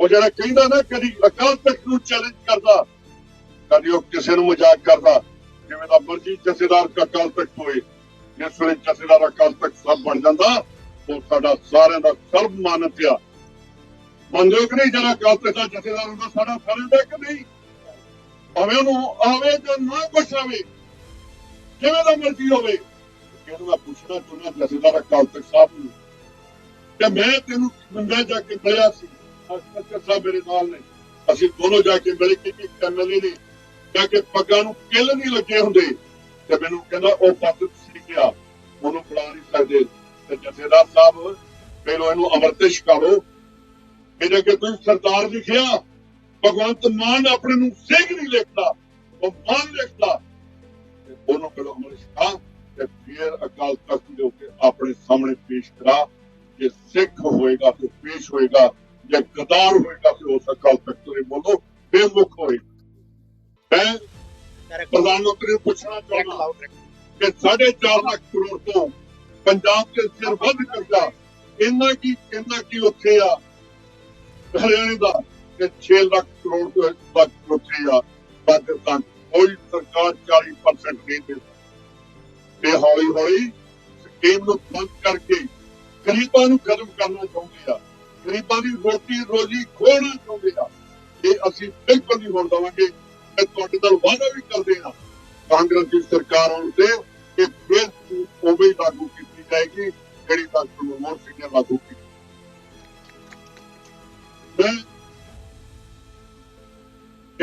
ਉਹ ਜਿਹੜਾ ਕਹਿੰਦਾ ਨਾ ਕਦੀ ਅਕਾਲ ਤਖਤ ਨੂੰ ਚੈਲੰਜ ਕਰਦਾ, ਕਦੀ ਉਹ ਕਿਸੇ ਨੂੰ ਮਜ਼ਾਕ ਕਰਦਾ, ਜਿਵੇਂ ਦਾ ਮਰਜ਼ੀ ਜਥੇਦਾਰ ਅਕਾਲ ਤਖਤ ਹੋਏ ਜਿਸ ਵੇਲੇ ਜਥੇਦਾਰ ਅਕਾਲ ਤਖਤ ਸਭ ਬਣ ਜਾਂਦਾ, ਉਹ ਸਾਡਾ ਸਾਰਿਆਂ ਦਾ ਸਰਬ ਮਾਨਤ ਆ। ਮੰਨਦੇ ਕਿ ਨਹੀਂ ਜਿਹੜਾ ਅਕਾਲ ਤਖਤ ਦਾ ਜਥੇਦਾਰ ਹੁੰਦਾ, ਸਾਡਾ ਸਾਰਿਆਂ ਦਾ ਕਿ ਨਹੀਂ। ਭਾਵੇਂ ਉਹਨੂੰ ਆਵੇ ਜਾਂ ਨਾ ਕੁਛ ਆਵੇ ਕਿਵੇਂ ਦਾ ਮਰਜ਼ੀ ਹੋਵੇ ਇਹਨੂੰ ਮੈਂ ਪੁੱਛਣਾ ਚਾਹੁੰਦਾ ਜਥੇਦਾਰ ਅਕਾਲ ਤਖਤ ਸਾਹਿਬ ਨੂੰ, ਕਿ ਮੈਂ ਤੈਨੂੰ ਮੈਂ ਜਾ ਕੇ ਮਿਲਿਆ ਸੀ? ਅਸਪਤਾਲ ਸਾਹਿਬ ਮੇਰੇ ਨਾਲ ਨੇ। ਅਸੀਂ ਦੋਨੋਂ ਜਾ ਕੇ ਮਿਲੇ ਕਿ ਇੱਕ ਨੇ ਜਾ ਕੇ ਪੱਗਾਂ ਨੂੰ ਕਿੱਲ ਨਹੀਂ ਲੱਗੇ ਹੁੰਦੇ। ਤੇ ਮੈਨੂੰ ਕਹਿੰਦਾ, ਉਹ ਪੱਤ ਸੀ ਗਿਆ ਉਹਨੂੰ ਫੜਾ ਨਹੀਂ ਸਕਦੇ। ਤੇ ਜਥੇਦਾਰ ਸਾਹਿਬ ਪਹਿਲਾਂ ਇਹਨੂੰ ਅਮਰਤ ਛਕਾਓ ਇਹਦੇ ਕਿ ਤੁਸੀਂ ਸਰਦਾਰ ਲਿਖਿਆ ਭਗਵੰਤ ਮਾਨ ਆਪਣੇ ਨੂੰ ਸਿੰਘ ਨਹੀਂ ਲਿਖਦਾ ਉਹ ਮਾਨ ਲਿਖਦਾ ਉਹਨੂੰ ਪਹਿਲਾਂ ਅਮਰ ਛਕਾ? ਤੇ ਫਿਰ ਅਕਾਲ ਤਖਤ ਦੇ ਉੱਤੇ ਆਪਣੇ ਸਾਹਮਣੇ ਪੇਸ਼ ਕਰਾ। ਜੇ ਸਿੱਖ ਹੋਏਗਾ ਤੇ ਪੇਸ਼ ਹੋਏਗਾ। ਜੇ ਗਦਾਰ ਹੋਏਗਾ ਤੇ ਉਸ ਅਕਾਲ ਤਖਤ ਦੇ ਬੋਲੋ ਬੇਮੁਖ ਹੋਏਗਾ। ਮੈਂ ਪ੍ਰਧਾਨ ਮੰਤਰੀ ਨੂੰ ਪੁੱਛਣਾ ਚਾਹੁੰਦਾ ਕਿ 4.5 ਲੱਖ ਕਰੋੜ ਤੋਂ ਪੰਜਾਬ ਦੇ ਸਿਰ ਵੱਧ ਕਰਦਾ ਇੰਨਾ ਕੀ ਇੰਨਾ ਕੀ ਉੱਥੇ ਆ ਹਰਿਆਣੇ ਦਾ ਕਿ 6 ਲੱਖ ਕਰੋੜ ਤੋਂ ਰੋਟੀ ਰੋਜੀ ਖੋਹਣਾ ਚਾਹੁੰਦੇ ਆ। ਇਹ ਅਸੀਂ ਬਿਲਕੁਲ ਨਹੀਂ ਹੋਣ ਦੇਵਾਂਗੇ। ਮੈਂ ਤੁਹਾਡੇ ਨਾਲ ਵਾਅਦਾ ਵੀ ਕਰਦੇ ਹਾਂ। ਕਾਂਗਰਸ ਦੀ ਸਰਕਾਰ ਆਉਣ ਤੇ ਇਹ ਫਿਰ ਉਵੇਂ ਹੀ ਲਾਗੂ ਕੀਤੀ ਜਾਏਗੀ, ਜਿਹੜੀ ਡਾਕਟਰ ਮਨਮੋਹਨ ਸਿੰਘ ਨੇ ਲਾਗੂ ਕੀਤੀ। ਮੈਂ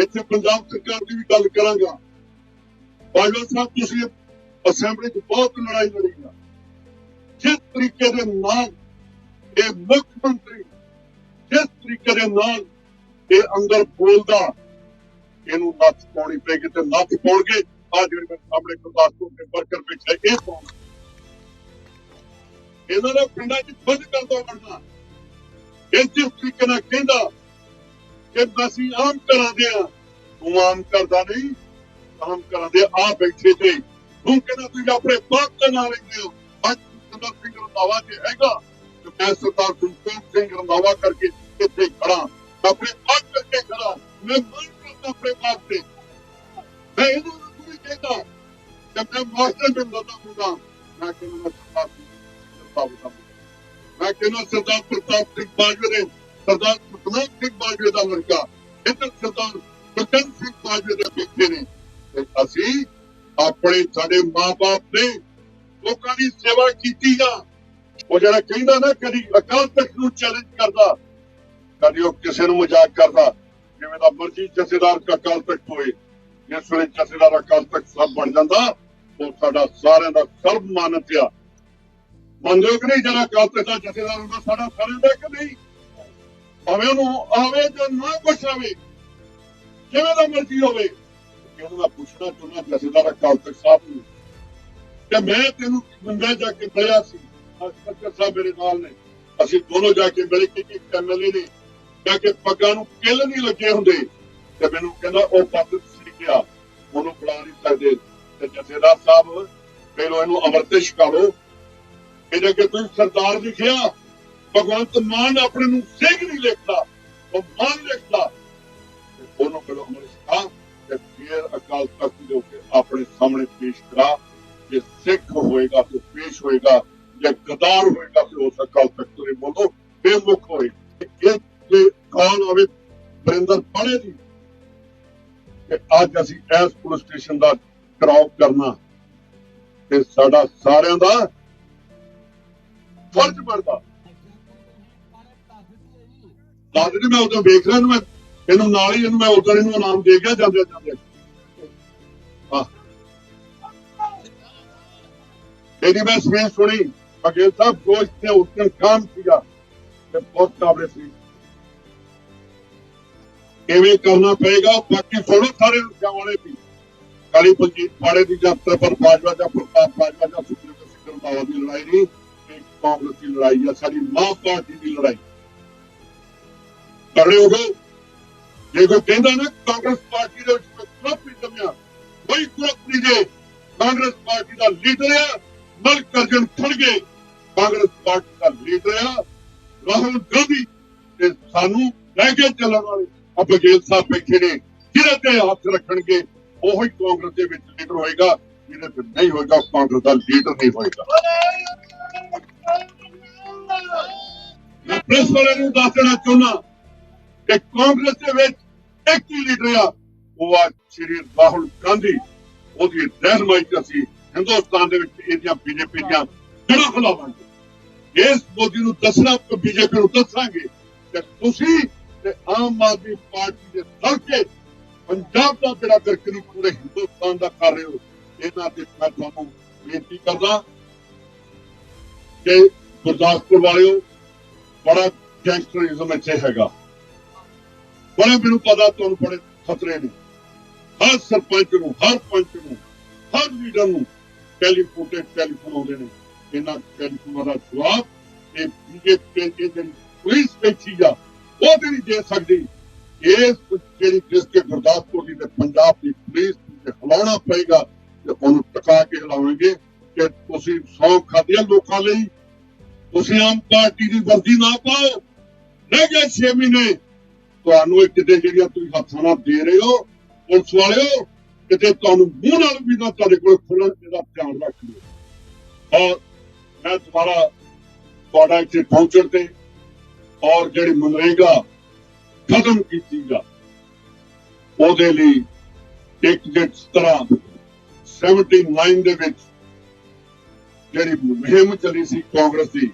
ਇੱਥੇ ਪੰਜਾਬ ਸਰਕਾਰ ਦੀ ਵੀ ਗੱਲ ਕਰਾਂਗਾ। ਬਾਜਵਾ ਸਾਹਿਬ, ਤੁਸੀਂ ਅਸੈਂਬਲੀ 'ਚ ਬਹੁਤ ਲੜਾਈ ਲੜੀ ਆ। ਜਿਸ ਤਰੀਕੇ ਦੇ ਨਾਲ ਇਹ ਮੁੱਖ ਮੰਤਰੀ ਜਿਸ ਤਰੀਕੇ ਦੇ ਨਾਲ ਇਹ ਅੰਦਰ ਬੋਲਦਾ, ਇਹਨੂੰ ਨੱਥ ਪਾਉਣੀ ਪਏਗੀ ਤੇ ਨੱਥ ਪਾਉਣਗੇ। ਆ ਜਿਹੜੇ ਮੇਰੇ ਸਾਹਮਣੇ ਗੁਰਦਾਸਪੁਰ ਦੇ ਵਰਕਰ ਬੈਠੇ ਇਹ ਪਾਉਣ ਇਹਨਾਂ ਦਾ ਪਿੰਡਾਂ 'ਚ ਬੰਦ ਕਰ ਵੜਨਾ ਇਹ ਜਿਸ ਤਰੀਕੇ ਨਾਲ ਕਹਿੰਦਾ ਕਿ ਅਸੀਂ ਆਮ ਕਰਾਂਦੇ ਆ, ਤੂੰ ਆਮ ਕਰਦਾ ਨਹੀਂ, ਆਮ ਕਰਾਂਦੇ ਆ ਬੈਠੇ ਤੇ। ਤੂੰ ਕਹਿੰਦਾ ਤੁਸੀਂ ਆਪਣੇ ਬਾਪ ਦੇ ਨਾਲ ਲੈਂਦੇ ਹੋ। ਅੱਜ ਸਿੰਘ ਰੰਧਾਵਾ ਜੇ ਹੈਗਾ ਮੈਂ ਸਰਦਾਰ ਸੁਲਤਾਨ ਸਿੰਘ ਰੰਧਾਵਾ ਕਰਕੇ ਇੱਥੇ ਖੜਾ। ਆਪਣੇ ਬਾਪ ਕਰਕੇ ਖੜਾ। ਮੈਂ ਮੰਨ ਕਰਦਾ ਆਪਣੇ ਬਾਪ ਤੇ। ਮੈਂ ਇਹਨੂੰ ਨਹੀਂ ਕਹਿੰਦਾ, ਕਿ ਮੈਂ ਮਾਸਟਰ ਨੂੰ ਦੱਸਦਾ ਹੁੰਦਾ। ਮੈਂ ਕਹਿੰਦਾ, ਮੈਂ ਸਰਦਾਰ ਸੁਲਤਾਨ ਸਿੰਘ ਮੈਂ ਕਹਿੰਦਾ, ਸਰਦਾਰ ਪ੍ਰਤਾਪ ਸਿੰਘ ਬਾਜਵੇ ਦੇ ਸਰਦਾਰ ਸਤਨਾਮ ਸਿੰਘ ਬਾਜਵੇ ਦਾ ਲੜਕਾ ਇੱਧਰ ਸਰਦਾਰ ਬਚਨ ਸਿੰਘ ਬਾਜਵੇ ਦੇ ਬੇਟੇ ਨੇ। ਤੇ ਅਸੀਂ ਆਪਣੇ ਸਾਡੇ ਮਾਪੇ ਨੇ ਲੋਕਾਂ ਦੀ ਸੇਵਾ ਕੀਤੀ ਆ। ਉਹ ਜਿਹੜਾ ਕਹਿੰਦਾ ਨਾ ਕਦੀ ਅਕਾਲ ਤਖਤ ਨੂੰ ਚੈਲੰਜ ਕਰਦਾ, ਕਦੀ ਉਹ ਕਿਸੇ ਨੂੰ ਮਜ਼ਾਕ ਕਰਦਾ, ਜਿਵੇਂ ਦਾ ਮਰਜ਼ੀ ਜਥੇਦਾਰ ਅਕਾਲ ਤਖਤ ਹੋਏ, ਜਿਸ ਵੇਲੇ ਜਥੇਦਾਰ ਅਕਾਲ ਤਖਤ ਸਭ ਬਣ ਜਾਂਦਾ, ਉਹ ਸਾਡਾ ਸਾਰਿਆਂ ਦਾ ਸਰਬ ਮਾਨਤ ਆ ਮੰਨਦੇ ਕਿ ਨਹੀਂ ਜਿਹੜਾ ਅਕਾਲ ਤਖਤ ਦਾ ਜਥੇਦਾਰ ਹੁੰਦਾ, ਸਾਡਾ ਸਾਰਿਆਂ ਦਾ ਕਿ ਨਹੀਂ? ਭਾਵੇਂ ਉਹਨੂੰ ਆਵੇ ਜਾਂ ਨਾ ਕੁਛ ਆਵੇ, ਜਿਵੇਂ ਦਾ ਮਰਜ਼ੀ ਹੋਵੇ ਇਹਨੂੰ ਮੈਂ ਪੁੱਛਣਾ ਚਾਹੁੰਦਾ ਜਥੇਦਾਰ ਅਕਾਲ ਤਖਤ ਸਾਹਿਬ ਨੂੰ, ਕਿ ਮੈਂ ਤੈਨੂੰ ਮੈਂ ਜਾ ਕੇ ਮਿਲਿਆ ਸੀ? ਅਸਪਤਾਲ ਸਾਹਿਬ ਮੇਰੇ ਨਾਲ ਨੇ। ਅਸੀਂ ਦੋਨੋਂ ਜਾ ਕੇ ਮਿਲੇ ਕਿ ਇੱਕ ਐਮਐਲਏ ਨੇ ਜਾ ਕੇ ਪੱਗਾਂ ਨੂੰ ਕਿੱਲ ਨਹੀਂ ਲੱਗੇ ਹੁੰਦੇ। ਤੇ ਮੈਨੂੰ ਕਹਿੰਦਾ, ਉਹ ਪੱਗ ਸੀ ਗਿਆ ਉਹਨੂੰ ਫੜਾ ਨਹੀਂ ਸਕਦੇ। ਤੇ ਜਥੇਦਾਰ ਸਾਹਿਬ ਪਹਿਲਾਂ ਇਹਨੂੰ ਅਮਰਤ ਛਕਾਓ ਇਹਦੇ ਕਿ ਤੁਸੀਂ ਸਰਦਾਰ ਲਿਖਿਆ, ਭਗਵੰਤ ਮਾਨ ਆਪਣੇ ਨੂੰ ਸਿੰਘ ਨਹੀਂ ਲਿਖਦਾ, ਉਹ ਮਾਨ ਲਿਖਦਾ। ਉਹਨੂੰ ਪਹਿਲਾਂ ਅਮਰ ਛਕਾ ਤੇ ਫਿਰ ਅਕਾਲ ਤਖਤ ਦੇ ਉੱਤੇ ਆਪਣੇ ਸਾਹਮਣੇ ਪੇਸ਼ ਕਰਾ। ਜੇ ਸਿੱਖ ਹੋਏਗਾ, ਤੇ ਪੇਸ਼ ਹੋਏਗਾ। ਜੇ ਗਦਾਰ ਹੋਏਗਾ ਤੇ ਉਸ ਅਕਾਲ ਤਖਤ ਦੇ ਬੋਲੋ, ਬੇਮੁਖ ਹੋਏਗਾ ਇਹ ਜੇ ਕਾਲ ਹੋਵੇ ਬਰਿੰਦਰ ਪਾਣੇ ਦੀ। ਕਿ ਅੱਜ ਅਸੀਂ ਇਸ ਪੁਲਿਸ ਸਟੇਸ਼ਨ ਦਾ ਕਰਾਉ ਕਰਨਾ। ਤੇ ਸਾਡਾ ਸਾਰਿਆਂ ਦਾ ਫਰਜ਼ ਬਣਦਾ। ਦੱਸ ਜੀ, ਮੈਂ ਉਦੋਂ ਵੇਖ ਰਿਹਾ ਨੂੰ ਮੈਂ ਇਹਨੂੰ ਨਾਲ ਹੀ, ਇਹਨੂੰ ਮੈਂ ਉਦੋਂ ਇਹਨੂੰ ਇਨਾਮ ਦੇ ਗਿਆ, ਜਾਂਦੇ ਜਾਂਦੇ। ਹਾਂ ਇਹਦੀ ਮੈਂ ਸਪੀਚ ਸੁਣੀ। ਬਗੇਲ ਸਾਹਿਬ ਗੋਸ਼ਟ ਤੇ ਉਸਨ ਕੰਮ ਸੀਗਾ ਤੇ ਬਹੁਤ ਕਾਬਲੇ ਸੀ ਕਿਵੇਂ ਕਰਨਾ ਪਏਗਾ ਬਾਕੀ ਸੁਣੋ ਸਾਰੇ ਲੋਕਾਂ ਵਾਲੇ ਵੀ ਕਾਲੀ ਪੰਜੀਤ ਪਾੜੇ ਦੀ ਯਾਤਰਾ ਪਰ ਬਾਜਵਾ ਦਾ ਪ੍ਰਤਾਪ ਬਾਜਵਾ ਦਾ ਸੁਖਵਿੰਦਰ ਸਿੰਘ ਰੰਧਾਵਾ ਦੀ ਲੜਾਈ ਨਹੀਂ ਇਹ ਕਾਂਗਰਸ ਦੀ ਲੜਾਈ ਆ ਸਾਡੀ ਮਾਂ ਪਾਰਟੀ ਦੀ ਲੜਾਈ ਤੜੇ ਹੋ ਗਏ ਜੇ ਕੋਈ ਕਹਿੰਦਾ ਨਾ ਕਾਂਗਰਸ ਪਾਰਟੀ ਦੇ ਵਿੱਚ ਕੋਈ ਕਰਪ ਨਹੀਂ ਜੰਮਿਆ ਕੋਈ ਕਰਪ ਨਹੀਂ ਜੇ ਕਾਂਗਰਸ ਪਾਰਟੀ ਦਾ ਲੀਡਰ ਆ ਮਲਕ ਅਰਜਨ ਖੜਗੇ ਕਾਂਗਰਸ ਪਾਰਟੀ ਦਾ ਲੀਡਰ ਆ ਰਾਹੁਲ ਗਾਂਧੀ ਤੇ ਸਾਨੂੰ ਲੈ ਕੇ ਚੱਲਣ ਵਾਲੇ ਆ ਸਾਹਿਬ ਬੈਠੇ ਨੇ, ਜਿਹਦੇ ਤੇ ਹੱਥ ਰੱਖਣਗੇ, ਉਹੀ ਕਾਂਗਰਸ ਦੇ ਵਿੱਚ ਲੀਡਰ ਹੋਏਗਾ, ਜਿਹਦੇ ਤੇ ਨਹੀਂ ਹੋਏਗਾ, ਕਾਂਗਰਸ ਦਾ ਲੀਡਰ ਨਹੀਂ ਹੋਏਗਾ। ਮੈਂ ਪ੍ਰੈਸ ਵਾਲੇ ਨੂੰ ਦੱਸ ਦੇਣਾ ਚਾਹੁੰਦਾ ਕਿ ਕਾਂਗਰਸ ਦੇ ਵਿੱਚ ਇੱਕ ਹੀ ਲੀਡਰ ਆ, ਉਹ ਆ ਸ਼੍ਰੀ ਰਾਹੁਲ ਗਾਂਧੀ। ਉਹਦੀ ਰਹਿਨਮਾਈ ਚ ਅਸੀਂ ਹਿੰਦੁਸਤਾਨ ਦੇ ਵਿੱਚ ਇਹਦੀਆਂ ਬੀਜੇਪੀ ਦੀਆਂ ਜੜ੍ਹਾਂ ਖਲਾਵਾਂਗੇ ਇਸ ਮੋਦੀ ਨੂੰ ਦੱਸਣਾ ਬੀਜੇਪੀ ਨੂੰ ਦੱਸਾਂਗੇ ਕਿ ਤੁਸੀਂ ਤੇ ਆਮ ਆਦਮੀ ਪਾਰਟੀ ਦੇ ਸਲਕੇ ਪੰਜਾਬ ਦਾ ਜਿਹੜਾ ਗਰਕਨੀ ਪੂਰੇ ਹਿੰਦੁਸਤਾਨ ਦਾ ਕਰ ਰਹੇ ਹੋ। ਇਹਨਾਂ ਤੇ ਮੈਂ ਤੁਹਾਨੂੰ ਬੇਨਤੀ ਕਰਦਾ ਕਿ ਗੁਰਦਾਸਪੁਰ ਵਾਲਿਓ, ਬੜਾ ਗੈਂਗਸਟਰਿਜ਼ਮ ਇੱਥੇ ਹੈਗਾ। ਬੜੇ ਮੈਨੂੰ ਪਤਾ ਤੁਹਾਨੂੰ ਬੜੇ ਖਤਰੇ ਨੇ। ਹਰ ਸਰਪੰਚ ਨੂੰ, ਹਰ ਪੰਚ ਨੂੰ, ਹਰ ਲੀਡਰ ਨੂੰ ਟੈਲੀਫੋਨ ਤੇ ਟੈਲੀਫੋਨ ਆਉਂਦੇ ਨੇ। ਇਹਨਾਂ ਟੈਲੀਫੋਨਾਂ ਦਾ ਜਵਾਬ ਇਹ ਬੀਜੇਪੀ ਦੀ ਜਿਹੜੀ ਪੁਲਿਸ ਬੈਠੀ ਆ ਉਹ ਤੇ ਨਹੀਂ ਦੇ ਸਕਦੀ। ਇਸ ਜਿਹੜੀ ਜਿਸ ਕੇ ਗੁਰਦਾਸਪੁਰ ਦੀ ਤੇ ਪੰਜਾਬ ਦੀ ਪੁਲਿਸ ਤੇ ਹਲਾਉਣਾ ਪਏਗਾ, ਤੇ ਉਹਨੂੰ ਟਕਾ ਕੇ ਹਲਾਵਾਂਗੇ ਕਿ ਤੁਸੀਂ ਸੌ ਖਾਦੀਆਂ ਲੋਕਾਂ ਲਈ। ਤੁਸੀਂ ਆਮ ਪਾਰਟੀ ਦੀ ਵਰਦੀ ਨਾ ਪਾਓ। ਰਹਿ ਗਏ 6 ਮਹੀਨੇ। ਤੁਹਾਨੂੰ ਇਹ ਕਿਤੇ ਜਿਹੜੀਆਂ ਤੁਸੀਂ ਹੱਥਾਂ ਨਾਲ ਦੇ ਰਹੇ ਹੋ, ਪੁਲਿਸ ਵਾਲਿਓ, ਕਿਤੇ ਤੁਹਾਨੂੰ ਮੂੰਹ ਨਾਲ ਵੀ ਨਾ ਤੁਹਾਡੇ ਕੋਲ ਖੁੱਲਣ ਇਹਦਾ ਧਿਆਨ ਰੱਖ ਲਿਓ। ਔਰ ਮੈਂ ਦੁਬਾਰਾ ਤੁਹਾਡਾ ਇੱਥੇ ਪਹੁੰਚਣ ਤੇ ਔਰ ਜਿਹੜੀ ਮਨਰੇਗਾ ਖਤਮ ਕੀਤੀ ਜਾ ਉਹਦੇ ਲਈ ਇੱਕ ਜਿਸ ਤਰ੍ਹਾਂ 79 ਦੇ ਵਿੱਚ ਜਿਹੜੀ ਮੁਹਿੰਮ ਚੱਲੀ ਸੀ ਕਾਂਗਰਸ ਦੀ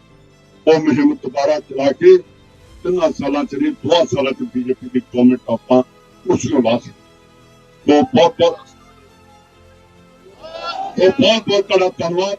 ਉਹ ਮੁਹਿੰਮ ਦੁਬਾਰਾ ਚਲਾ ਕੇ ਤਿੰਨਾਂ ਸਾਲਾਂ ਚ ਨਹੀਂ ਦੋ ਸਾਲਾਂ ਚ ਬੀਜੇਪੀ ਦੀ ਗਵਰਨਮੈਂਟ ਆਪਾਂ ਉਸ ਨੂੰ ਲਾ ਸਕੀਏ ਬਹੁਤ ਬਹੁਤ ਬਹੁਤ ਬਹੁਤ ਤੁਹਾਡਾ ਧੰਨਵਾਦ